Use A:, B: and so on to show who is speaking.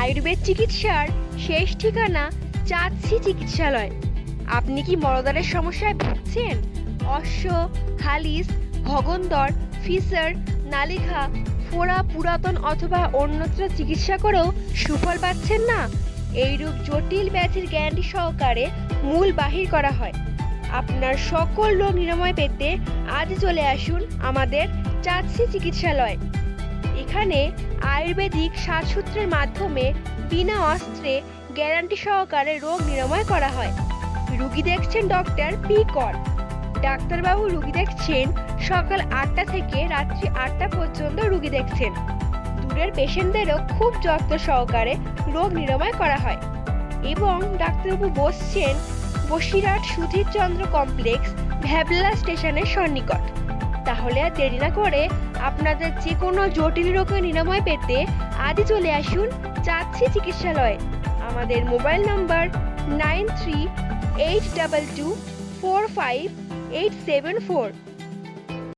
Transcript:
A: আয়ুর্বেদ চিকিৎসার শেষ ঠিকানা চাঁদসি চিকিৎসালয়। আপনি কি মলদারের সমস্যায় ভুগছেন? অশ্ব হালিস ভগন্দর, ফিসার, নালিখা, ফোড়া, পুরাতন অথবা অন্যত্র চিকিৎসা করেও সুফল পাচ্ছেন না? এইরূপ জটিল ব্যাধির গ্যারান্টি সহকারে মূল বাহির করা হয়। আপনার সকল রোগ নিরাময় পেতে আজ চলে আসুন আমাদের চাঁদসি চিকিৎসালয়। এখানে আয়ুর্বেদিক সাজসূত্রের মাধ্যমে বিনা অস্ত্রে গ্যারান্টি সহকারে রোগ নিরাময় করা হয়। রুগী দেখছেন ডক্টর পি কর। ডাক্তারবাবু রুগী দেখছেন সকাল আটটা থেকে রাত্রি আটটা পর্যন্ত রুগী দেখছেন। দূরের পেশেন্টদেরও খুব যত্ন সহকারে রোগ নিরাময় করা হয়। এবং ডাক্তারবাবু বসছেন বসিরহাট সুধীরচন্দ্র কমপ্লেক্স ভ্যাবলা স্টেশনের সন্নিকট। তাহলে আর দেরি না করে আপনাদের যে কোনো জটিল রোগের নিরাময় পেতে আজই চলে আসুন চাচ্ছি চিকিৎসালয়ে। আমাদের mobile number nine three eight double two four five eight seven four.